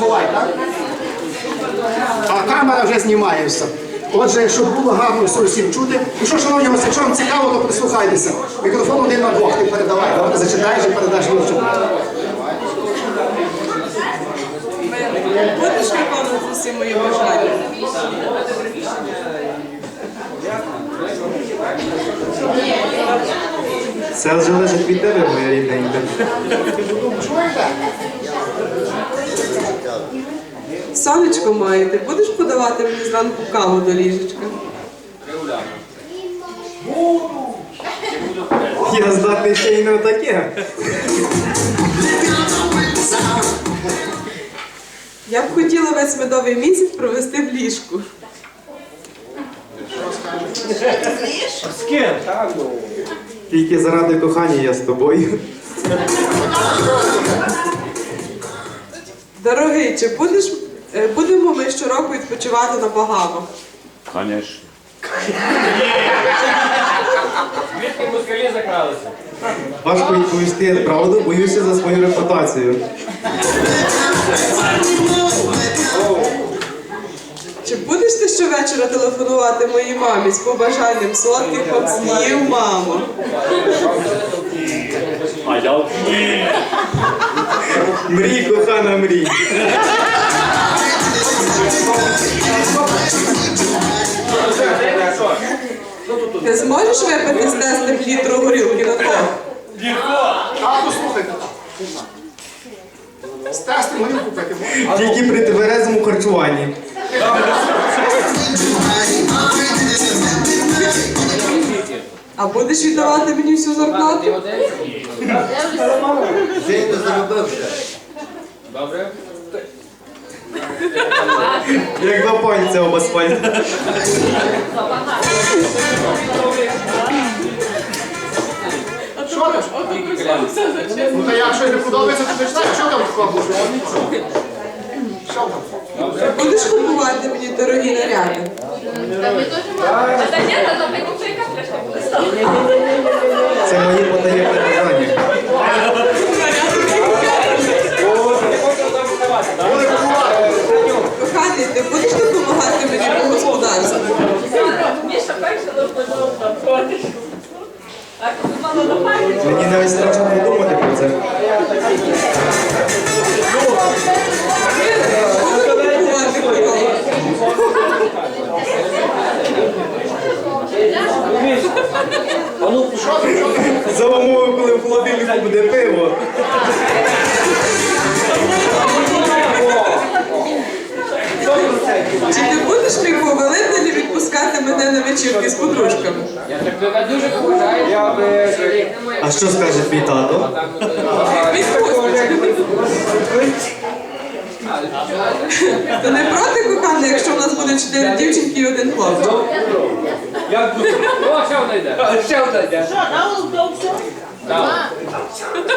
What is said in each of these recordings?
ховай, так? А камера вже знімає все. Отже, щоб було гарно все всім чути. І що, шановні гості, якщо вам цікаво, то прислухайтеся. Мікрофон один на двох, ти передавай. Добре, зачитаєш і передаш Юрчику. Будеш виконувати всі мої бажання? Це вже лежить від тебе, моя рідненька. Сонечко моє, ти будеш подавати мені зранку каву до ліжечка? Я здатний ще й на таке. Я б хотіла весь медовий місяць провести в ліжку. Тільки заради кохання я з тобою. Дорогий, чи будеш, е, будемо ми щороку відпочивати на Багамах? Конечно. Звідки москалі закралися? Важко відповісти правду, боюся за свою репутацію. Чи будеш ти щовечора телефонувати моїй мамі з побажанням солодких вам снів, мамо? А я ні. Мрій, кохана, мрій. Ти зможеш випити з тестем літру горілки на торг? А, послухайте. З тестом горілку пити можна? Тільки при тверезому харчуванні. А будеш віддавати мені всю зарплату? Добре? Як два пальця об асфальт. Ну, та якщо не подобається, то почитай, що там складно? Що там? Будеш купувати мені дорогі наряди? Та ні, та ти будеш допомагати мені по господарству? Міша перша допомогла пам'ять. Мені навіть страшно подумати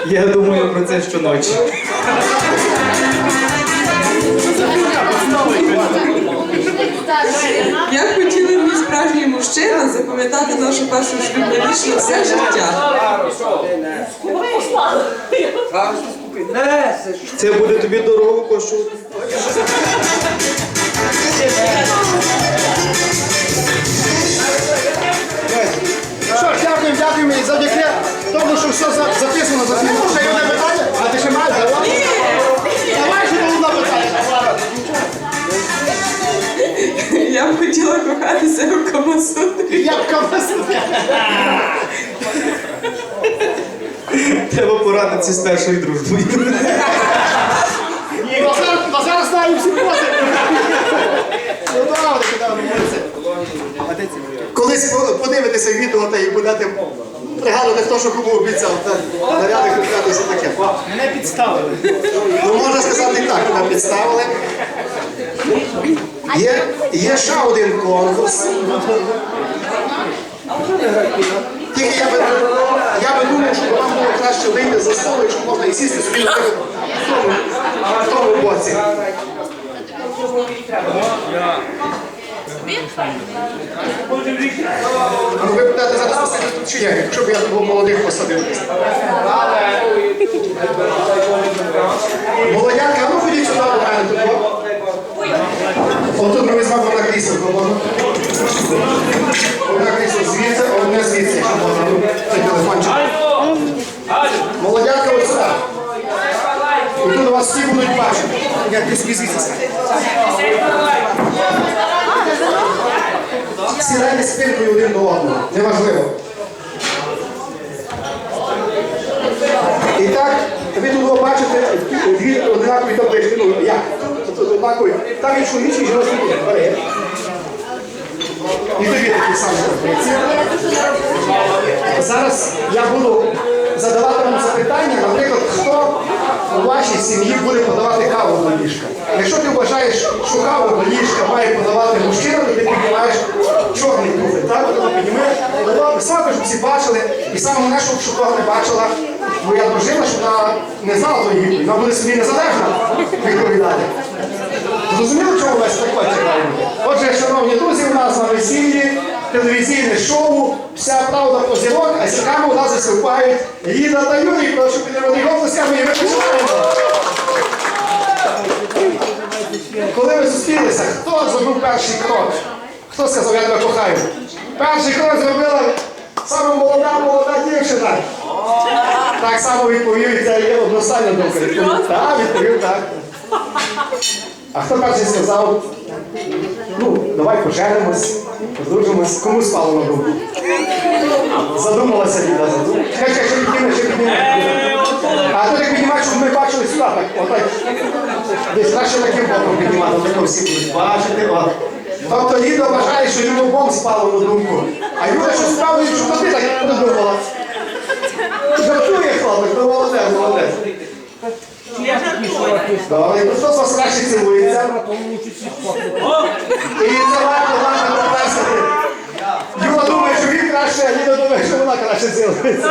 Я думаю про це щоночі. Як хотіли мій справжній мужчина запам'ятати нашу першу шлюбну ніч на все життя? Це буде тобі дорого коштувати. Що ж, дякуємо, дякуємо і завдяки тому, що все за- записано, записано. Ще є одне питання? А ти ще маєш? Давай. Давай ще одне питання. Я б хотіла кохатися у Камасутрі. Як камас? Треба порадитися з першою дружбою. Та зараз- знаю всі кози. Ну давай, давай, молодці. Колись по- подивитеся відео та і будете пригадувати, хто що кому обіцяв. Наряди купляти все таке. Мене підставили. Ну можна сказати і так, мене підставили. Є, є ще один конкурс. Тільки я би, я би думав, що вам було краще вийти за столу, якщо можна і сісти собі на тому, в тому боці. Ну ви питаєте зараз посадити тут чи як, щоб я тут молодих посадив. Молодятка, ну ходіть сюди, до мене тут. Отут ми візьмемо одна кріселко, можна? Одна кріселко звідси, одне звідси, якщо можна. Це телефончик. Спинкою один до одного. Неважливо. І так, ви тут бачите дві однакові таблички. Ну, як? Тобто однакові. Там є чоловічі і жіночі бери. І тобі такі самі таблиці. Зараз я буду задавати вам запитання, наприклад, хто у вашій сім'ї буде подавати каву до ліжка. Якщо ти вважаєш, що каву до ліжка має подавати мужчина, то ти піднімаєш чорний туфель, так? От ти піднімаєш, подавати саме, щоб всі бачили, і саме головне, щоб того не бачила твоя дружина, щоб вона не знала твої відповіді, вона буде собі незалежно відповідати. Зрозуміло, чому весь так чекаємо? Отже, шановні друзі, у нас на весіллі телевізійне шоу Вся правда про зірок, а зірками у нас виступають Ліда та Юрій. Прошу підтримати голосами і ми. Коли ви зустрілися, хто зробив перший крок? Хто сказав, я тебе кохаю? Перший крок зробила саме молода, молода дівчина. Так само відповів, і це є одностайна думка. Відповів, Так, відповів так. А хто перший сказав, ну, давай поженимось, подружимось, кому спало на думку? Задумалася Ліда, задумалася. Чекай, ще підніме, ще підніме. А то як піднімаєш, щоб ми бачили сюди, так, отак. Десь краще таким боком піднімати, тако всі будуть бачити. От. Тобто Ліда вважає, що йому бомб спало на думку. А Юля щось справді, що ти так придумала. Жартує хлопець, ну молодець, молодець. Добре, ну хто вас краще цілується? І це варто варто покласти. Юла думає, що він краще, а Ліда думає, що вона краще цілується.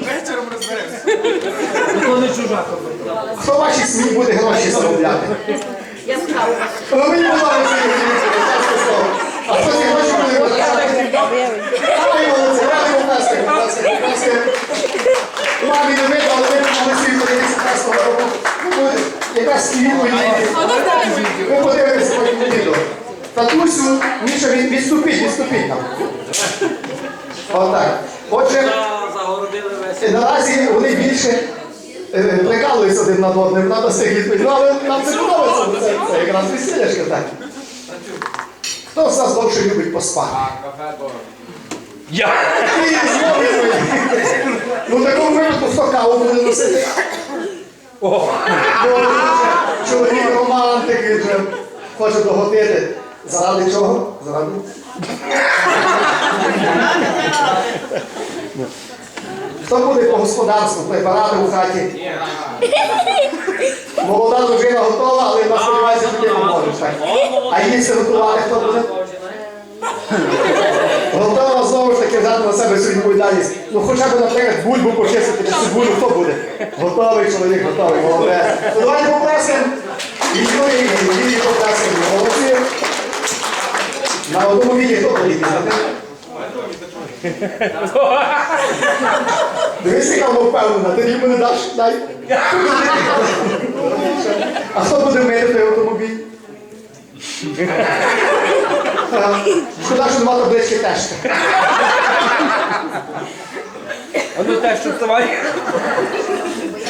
Вечором розберемося. Хто в вашій сім'ї буде гроші заробляти? Ну мені подобається чесне слово. А хто ці гроші буде витрачати? Ай, молодці, ради, будь ласка, будь ласка, будь ласка. Мамі не видно, але ви могли свій подивитися красного року. Ну, Якраз співку Ви подивитеся потім відео. Татусю, Міша, від- відступіть, відступіть там. Отак. Отже, Е, Наразі вони більше е, прикалуються один над одним, треба відповідей. Ну, але нам це подобається, бо це, це якраз весілляшка так. Хто з нас довше любить поспати? Я. І знову відповідь. Ну, в такому випадку хто каву буде носити? О. Бо вже чоловік романтик, він вже хоче догодити. Заради чого? Заради? Хто буде по господарству прибирати у хаті? Молода дружина готова, але вона сподівається, що поможеш. Так. А їсти готувати хто буде? Готова знову ж таки взяти на себе всю відповідальність. Ну хоча б, наприклад, бульбу почистити чи цибулю, хто буде? Готовий чоловік, готовий, молодець. Ну давайте попросимо. І Юрій, і Юрій попросимо. Молодці. На одному віді хто буде? Дивись, яка вона впевнена, ти йому не даш, дай. А хто буде мити той автомобіль? Шкода, що нема таблички теж. А ну те, що вставай.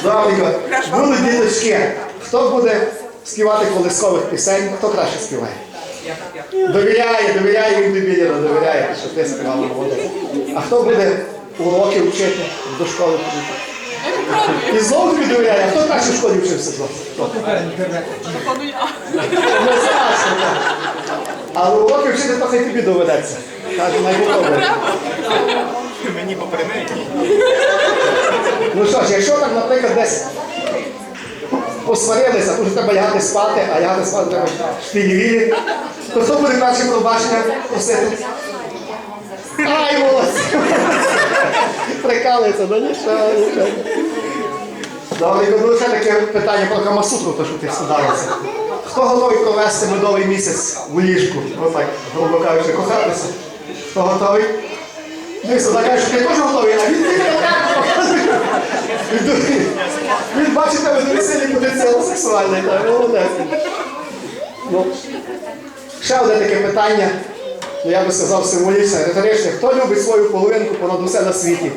Добренько. Будуть діточки. Хто буде співати колискових пісень? Хто краще співає? Довіряє, довіряє він тобі, довіряє, що ти співала молодець. А хто буде уроки вчити до школи ходити? І знову тобі довіряє, а хто краще в школі вчився? Хто? Не страшно, так. Але уроки вчити то хай тобі доведеться. Каже, найбуде. Мені попередньо. Ну що ж, якщо так, наприклад, десь посварилися, дуже треба лягати спати, а лягати спати треба шпілі то хто буде перше пробачення просити? Ай, молодці! Прикалується, ну нічого, нічого. Добре, ну ще таке питання про Камасутру, то що ти стидалася. Хто готовий провести медовий місяць у ліжку? Отак, грубо кажучи, кохатися? Хто готовий? Дивись, вона каже, що ти теж готовий, а Він, він бачить тебе на весіллі потенціал сексуальний. Ну, ще одне таке питання, ну я би сказав, символічне, риторичне. Хто любить свою половинку понад усе на світі?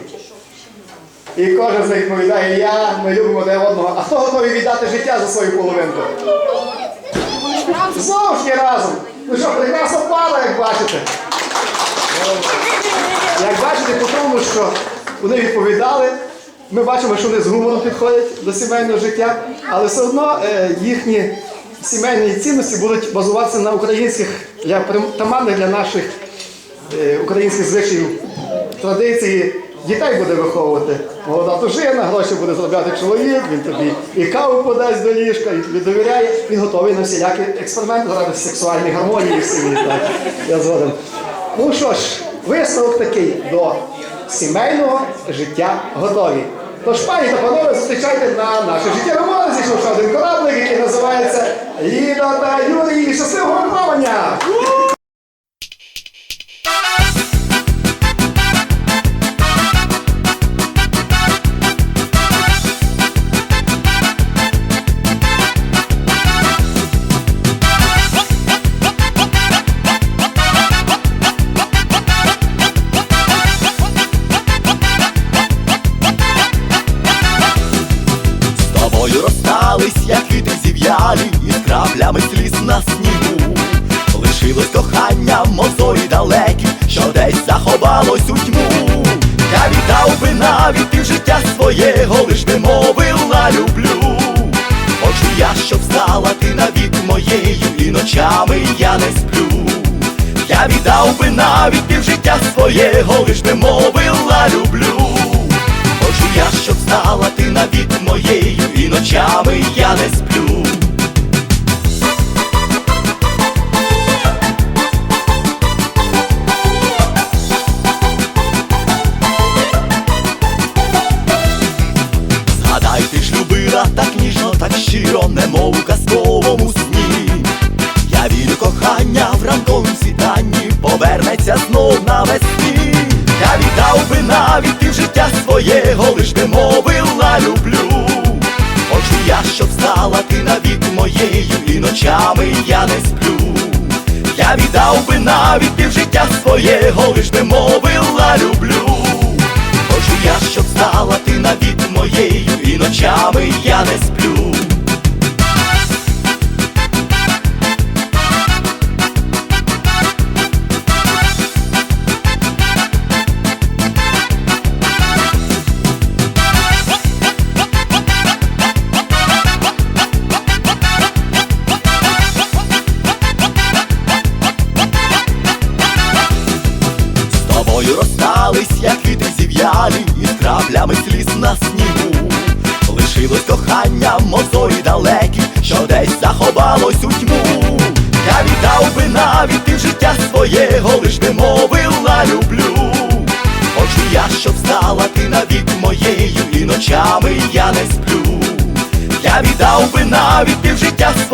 І кожен з них відповідає, я, ми любимо один одного. А хто готовий віддати життя за свою половинку? Знову ж разом. Ну що, прекрасна пара, як бачите. Як бачите, по тому, що вони відповідали, ми бачимо, що вони з гумором підходять до сімейного життя, але все одно е, їхні сімейні цінності будуть базуватися на українських, для притаманних для наших е, українських звичаїв традиції. Дітей буде виховувати молода дружина, гроші буде заробляти чоловік, він тобі і каву подасть до ліжка, і тобі довіряє, він готовий на всілякі експерименти заради сексуальної гармонії в сім'ї. Я згоден. Ну що ж, висновок такий до сімейного життя готові. Тож, пані та панове, зустрічайте на нашій життєвій молоді зійшов один кораблик, який називається Ліда та Юрій. Щасливого плавання! Своєго, лиш не мовила люблю. Навіть півжиття своєго, лиш не мовила люблю. Хочу я, щоб стала ти навіть моєю, і ночами я не сплю.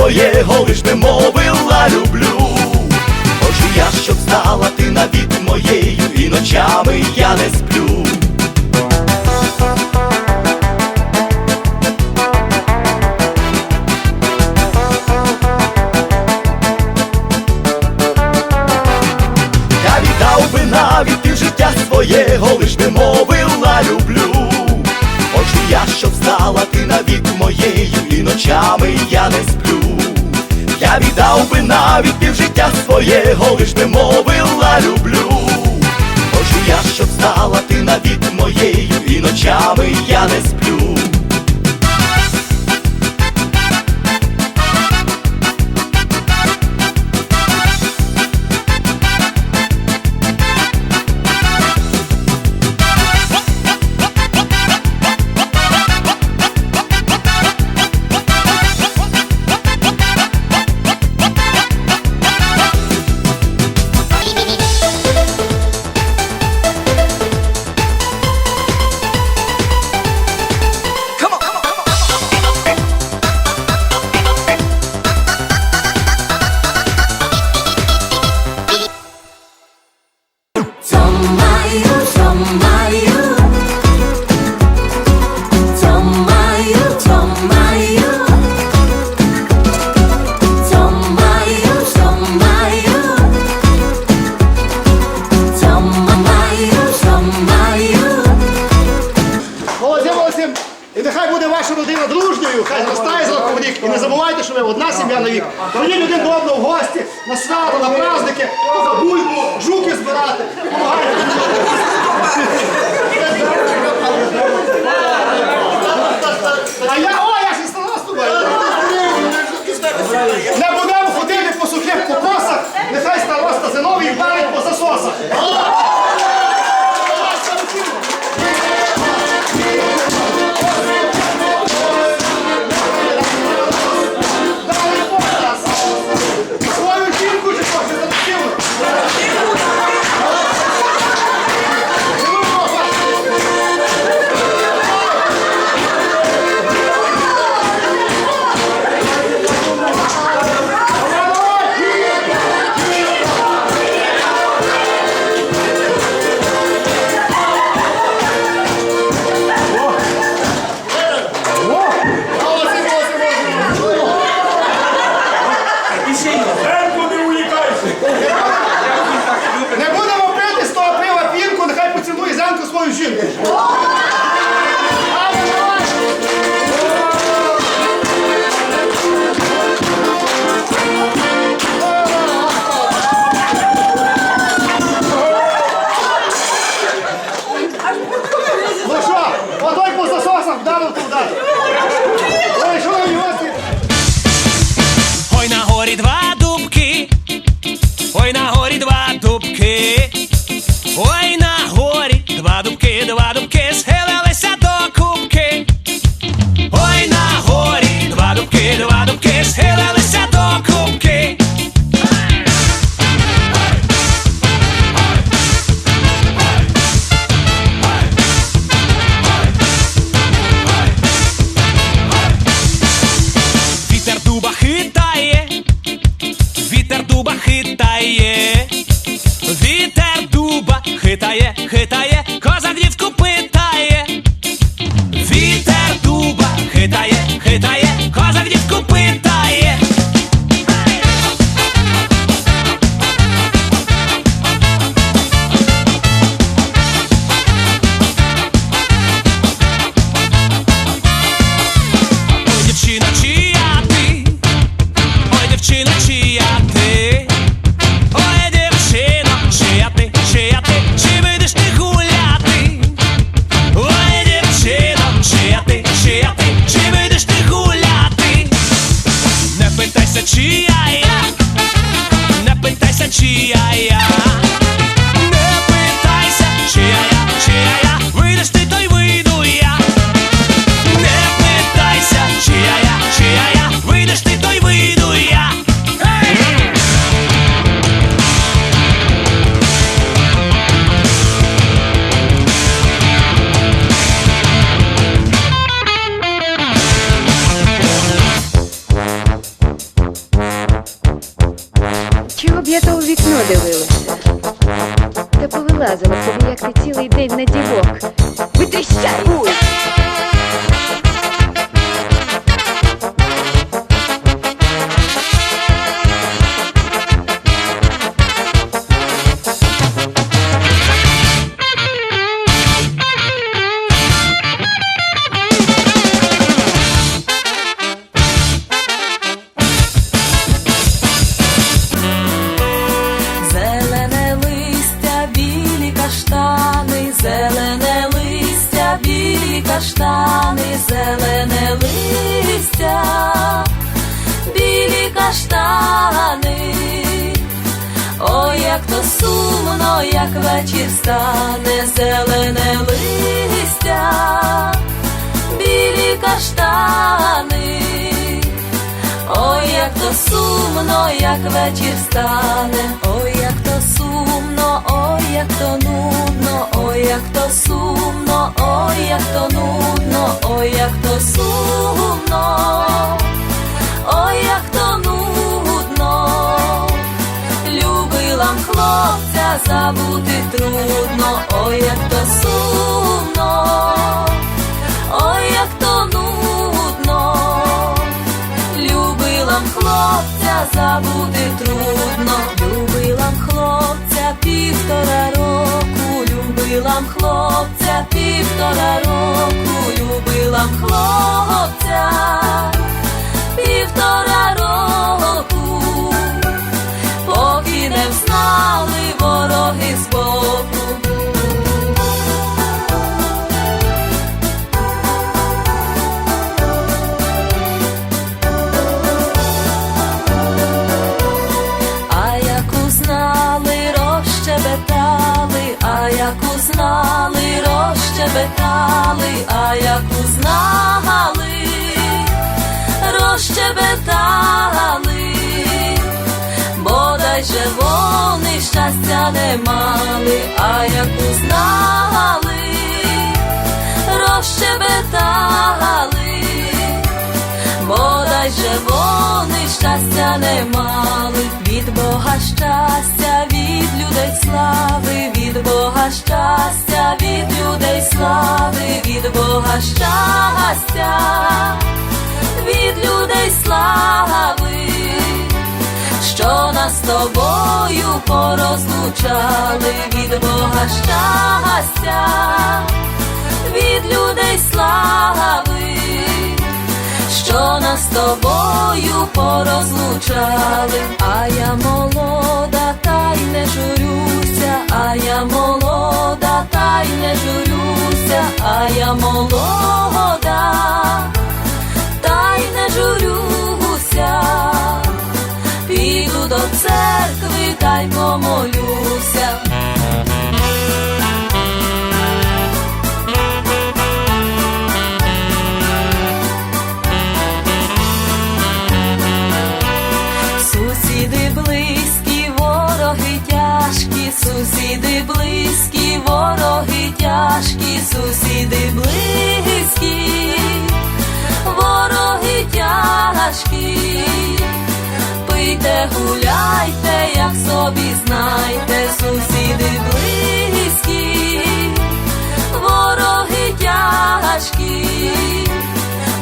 Своєго, лиш не мовила люблю. Хочу я, щоб стала ти навік моєю, і ночами я не сплю. Я віддав би навіть ти життя своєго, лиш не мовила люблю. Хочу я, щоб стала ти навік моєю, і ночами я не сплю. Я віддав би навіть півжиття своєго, лиш не мовила люблю. Хочу я, щоб стала ти навіть моєю, і ночами я не сплю. 와! дуба хитає, вітер дуба хитає, вітер дуба хитає, хитає, коза дрівку питає, вітер дуба хитає, хитає, коза дрівку питає. як вечір стане зелене листя, білі каштани, ой, як то сумно, як вечір стане, ой, як то сумно, ой, як то нудно, ой, як то сумно, ой, як то нудно, ой, як то сумно, ой, як то нудно. вам хлопця забути трудно, ой, як то сумно, ой, як то нудно, любила вам хлопця забути трудно, любила хлопця півтора року, любила вам хлопця півтора року, любила хлопця, півтора року і не взнали вороги з боку. А як узнали, розчебетали, а як узнали, розчебетали, а як узнали. Вони щастя не мали, а як узнали, розщебетали, бодай же вони щастя не мали, від Бога щастя, від людей слави, від Бога щастя, від людей слави, від Бога щастя, від людей слави, що нас з тобою порозлучали, від Бога щастя, від людей слави що нас з тобою порозлучали, а я молода, та й не журюся, а я молода, та й не журюся, а я молода, церкви та й помолюся. Сусіди близькі, вороги тяжкі, сусіди близькі, вороги тяжкі, сусіди близькі, вороги тяжкі, пийте, гуляйте, як собі знайте, сусіди близькі, вороги тяжкі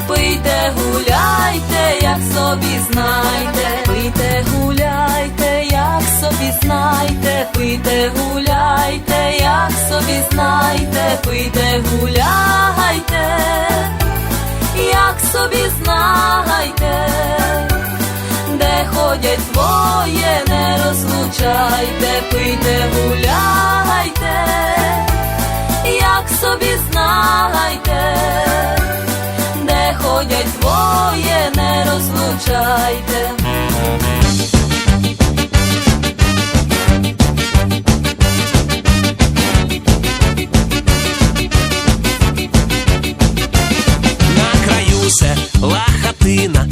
пийте, гуляйте, як собі знайте, пийте, гуляйте, як собі знайте, пийте, гуляйте, як собі знайте, пийте, гуляйте, як собі знайте, де ходять двоє, не розлучайте, пийте, гуляйте, як собі знайте де ходять двоє, не розлучайте. На краю села хатина,